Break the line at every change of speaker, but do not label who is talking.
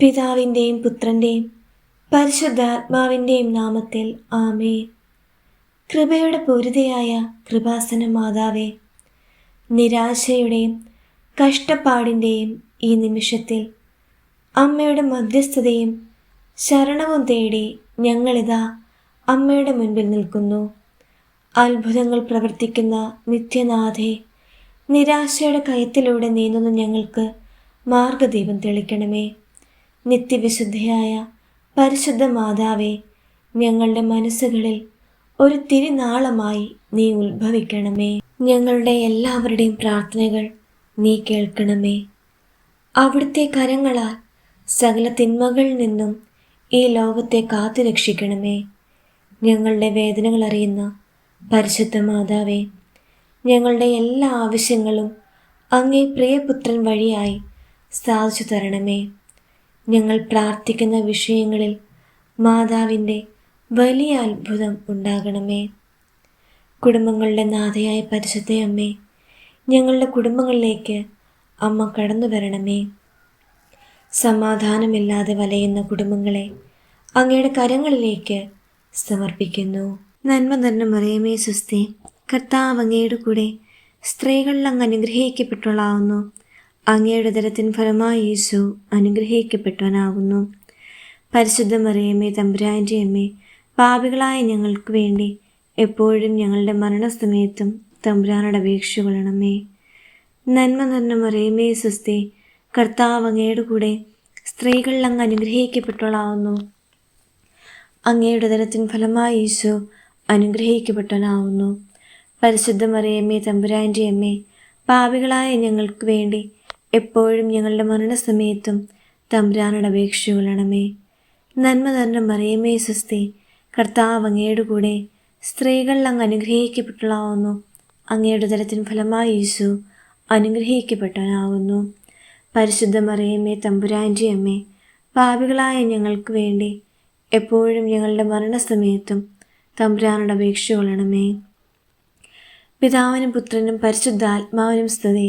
പിതാവിന്റെയും പുത്രന്റെയും പരിശുദ്ധാത്മാവിന്റെയും നാമത്തിൽ ആമേ കൃപയുടെ പൂരിതയായ കൃപാസന മാതാവേ നിരാശയുടെയും കഷ്ടപ്പാടിന്റെയും ഈ നിമിഷത്തിൽ അമ്മയുടെ മധ്യസ്ഥതയും ശരണവും തേടി ഞങ്ങളിതാ അമ്മയുടെ മുൻപിൽ നിൽക്കുന്നു. അത്ഭുതങ്ങൾ പ്രവർത്തിക്കുന്ന നിത്യനാഥെ നിരാശയുടെ കയത്തിലൂടെ നീന്തുന്ന ഞങ്ങൾക്ക് മാർഗദീപം തെളിക്കണമേ. നിത്യവിശുദ്ധയായ പരിശുദ്ധ മാതാവെ ഞങ്ങളുടെ മനസ്സുകളിൽ ഒരു തിരുനാളമായി നീ ഉത്ഭവിക്കണമേ. ഞങ്ങളുടെ എല്ലാവരുടെയും പ്രാർത്ഥനകൾ നീ കേൾക്കണമേ. അവിടുത്തെ കരങ്ങളാൽ സകല തിന്മകളിൽ നിന്നും ഈ ലോകത്തെ കാത്തു രക്ഷിക്കണമേ. ഞങ്ങളുടെ വേദനകൾ അറിയുന്ന പരിശുദ്ധ മാതാവേ ഞങ്ങളുടെ എല്ലാ ആവശ്യങ്ങളും അങ്ങേ പ്രിയപുത്രൻ വഴിയായി സാധിച്ചു തരണമേ. ഞങ്ങൾ പ്രാർത്ഥിക്കുന്ന വിഷയങ്ങളിൽ മാതാവിന്റെ വലിയ അത്ഭുതം ഉണ്ടാകണമേ. കുടുംബങ്ങളുടെ നാഥയായ പരിശുദ്ധ അമ്മേ ഞങ്ങളുടെ കുടുംബങ്ങളിലേക്ക് അമ്മ കടന്നു വരണമേ. സമാധാനമില്ലാതെ വലയുന്ന കുടുംബങ്ങളെ അങ്ങയുടെ കരങ്ങളിലേക്ക് സമർപ്പിക്കുന്നു. നന്മ തന്നെ മറിയമേ സുസ്തി കർത്താവ് അങ്ങയുടെ കൂടെ സ്ത്രീകളിൽ അങ്ങ് അനുഗ്രഹിക്കപ്പെട്ടുള്ളാവുന്നു അങ്ങയുടെ ദരത്തിൻ ഫലമായി യേശു അനുഗ്രഹിക്കപ്പെട്ടവനാകുന്നു. പരിശുദ്ധ മറിയമ്മേ തമ്പുരാന്റെ അമ്മേ പാപികളായ ഞങ്ങൾക്ക് വേണ്ടി എപ്പോഴും ഞങ്ങളുടെ മരണസമയത്തും തമ്പുരാനോട് അപേക്ഷ കൊള്ളണമേ. നന്മ നിറഞ്ഞ മറിയമ്മേ സുസ്തി കർത്താവ് അങ്ങയുടെ കൂടെ സ്ത്രീകളിൽ അങ്ങ് അനുഗ്രഹിക്കപ്പെട്ടവളാവുന്നു. അങ്ങയുടെ ദരത്തിൻ ഫലമായി യേശു അനുഗ്രഹിക്കപ്പെട്ടവനാവുന്നു. പരിശുദ്ധ മറിയമ്മേ തമ്പുരാന്റെ അമ്മേ പാപികളായ ഞങ്ങൾക്ക് വേണ്ടി എപ്പോഴും ഞങ്ങളുടെ മരണസമയത്തും തമ്പുരാനോട് അപേക്ഷകളണമേ നന്മ തന്നെ മറിയമേ സുസ്തി കർത്താവ് അങ്ങയുടെ കൂടെ സ്ത്രീകളിൽ അങ്ങ് അനുഗ്രഹിക്കപ്പെട്ടതാവുന്നു അങ്ങയുടെ തരത്തിന് ഫലമായി യേശു അനുഗ്രഹിക്കപ്പെട്ടവനാവുന്നു പരിശുദ്ധ മറിയമ്മേ തമ്പുരാന്റെ അമ്മേ പാപികളായ ഞങ്ങൾക്ക് വേണ്ടി എപ്പോഴും ഞങ്ങളുടെ മരണസമയത്തും തമ്പുരാനോട് അപേക്ഷ കൊള്ളണമേ പിതാവിനും പുത്രനും പരിശുദ്ധാത്മാവിനും സ്തുതി.